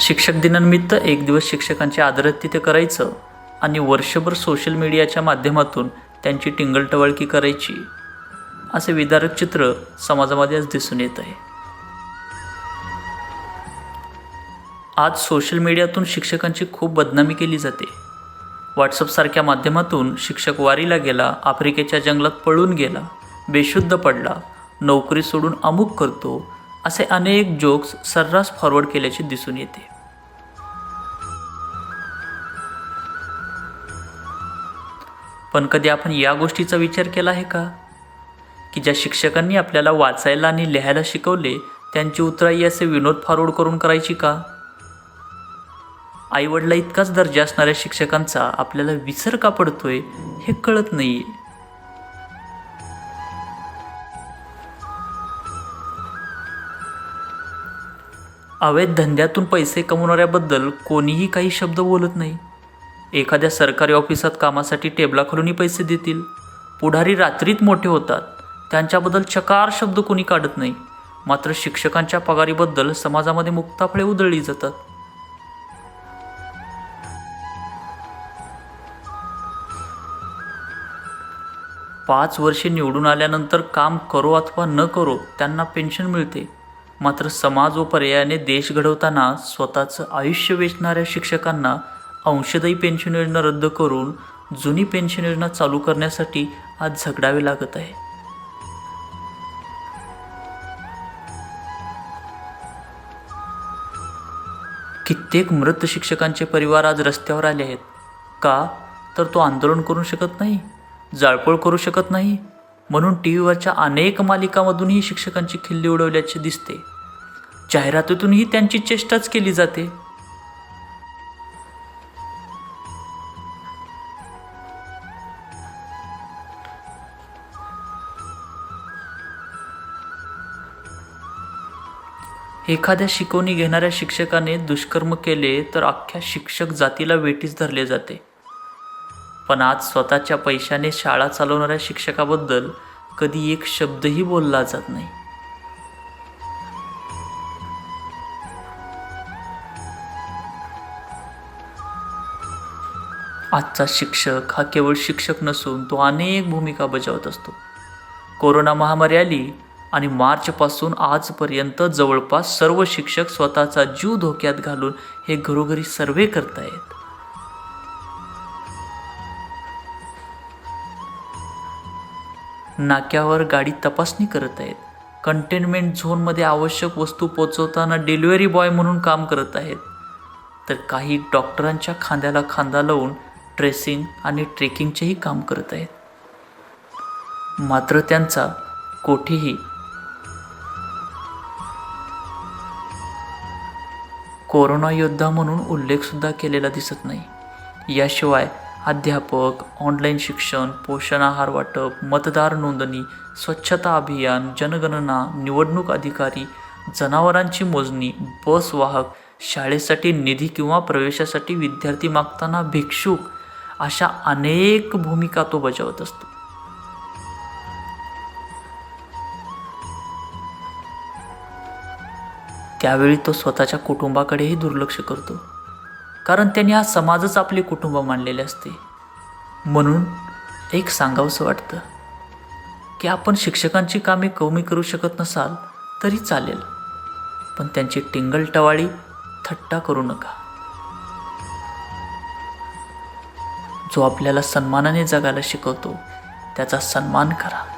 शिक्षक दिनानिमित्त एक दिवस शिक्षकांचे आदरातिथ्य करायचं आणि वर्षभर सोशल मीडियाच्या माध्यमातून त्यांची टिंगलटवाळकी करायची. असे विदारक चित्र समाजामध्ये आज दिसून येत आहे. आज सोशल मीडियातून शिक्षकांची खूप बदनामी केली जाते. व्हॉट्सअपसारख्या माध्यमातून शिक्षक वारीला गेला आफ्रिकेच्या जंगलात पळून गेला बेशुद्ध पडला नोकरी सोडून अमुक करतो असे अनेक जोक्स सर्रास फॉरवर्ड केल्याचे दिसून येते. पण कधी आपण या गोष्टीचा विचार केला आहे का? की ज्या शिक्षकांनी आपल्याला वाचायला आणि लिहायला शिकवले त्यांची उतराई असे विनोद फॉरवर्ड करून करायची का? आईवडला इतकाच दर्जा असणाऱ्या शिक्षकांचा आपल्याला विसर का पडतोय हे कळत नाही अवैध धंद्यातून पैसे कमवणाऱ्याबद्दल कोणीही काही शब्द बोलत नाही. एखाद्या सरकारी ऑफिसात कामासाठी टेबलाखालूनही पैसे देतील. पुढारी रात्रीत मोठे होतात. त्यांच्याबद्दल चकार शब्द कोणी काढत नाही. मात्र शिक्षकांच्या पगारीबद्दल समाजामध्ये मुक्ताफळे उधळली जातात. पाच वर्षे निवडून आल्यानंतर काम करो अथवा न करो त्यांना पेन्शन मिळते. मात्र समाज व पर्यायाने देश घडवताना स्वतःचं आयुष्य वेचणाऱ्या शिक्षकांना अंशदायी पेन्शन योजना रद्द करून जुनी पेन्शन योजना चालू करण्यासाठी आज झगडावे लागत आहे. कित्येक मृत शिक्षकांचे परिवार आज रस्त्यावर आले आहेत. का? तर तो आंदोलन करू शकत नाही? जाळपोळ करू शकत नाही? म्हणून टी व्हीवरच्या अनेक मालिकामधूनही शिक्षकांची खिल्ली उडवल्याचे दिसते. जाहिरातीतूनही त्यांची चेष्टाच केली जाते. एखाद्या शिकवणी घेणाऱ्या शिक्षकाने दुष्कर्म केले तर अख्ख्या शिक्षक जातीला वेठीस धरले जाते. पण आज स्वतःच्या पैशाने शाळा चालवणाऱ्या शिक्षकाबद्दल कधी एक शब्दही बोलला जात नाही. आजचा शिक्षक हा केवळ शिक्षक नसून तो अनेक भूमिका बजावत असतो. कोरोना महामारी आली आणि मार्चपासून आजपर्यंत जवळपास सर्व शिक्षक स्वतःचा जीव धोक्यात घालून हे घरोघरी सर्वे करतायत. नाक्यावर गाडी तपासणी करत आहेत. कंटेनमेंट झोनमध्ये आवश्यक वस्तू पोचवताना डिलिव्हरी बॉय म्हणून काम करत आहेत. तर काही डॉक्टरांच्या खांद्याला खांदा लावून ट्रेसिंग आणि ट्रेकिंगचेही काम करत आहेत. मात्र त्यांचा कोठेही कोरोना योद्धा म्हणून उल्लेखसुद्धा केलेला दिसत नाही. याशिवाय अध्यापक ऑनलाईन शिक्षण पोषण आहार वाटप मतदार नोंदणी स्वच्छता अभियान जनगणना निवडणूक अधिकारी जनावरांची मोजणी बस वाहक शाळेसाठी निधी किंवा प्रवेशासाठी विद्यार्थी मागताना भिक्षुक अशा अनेक भूमिका तो बजावत असतो. त्यावेळी तो स्वतःच्या कुटुंबाकडेही दुर्लक्ष करतो. कारण त्यांनी हा समाजच आपले कुटुंब मानलेले असते. म्हणून एक सांगावंसं वाटतं की आपण शिक्षकांची कामे कमी करू शकत नसाल तरी चालेल पण त्यांची टिंगल टवाळी थट्टा करू नका. जो आपल्याला सन्मानाने जगायला शिकवतो त्याचा सन्मान करा.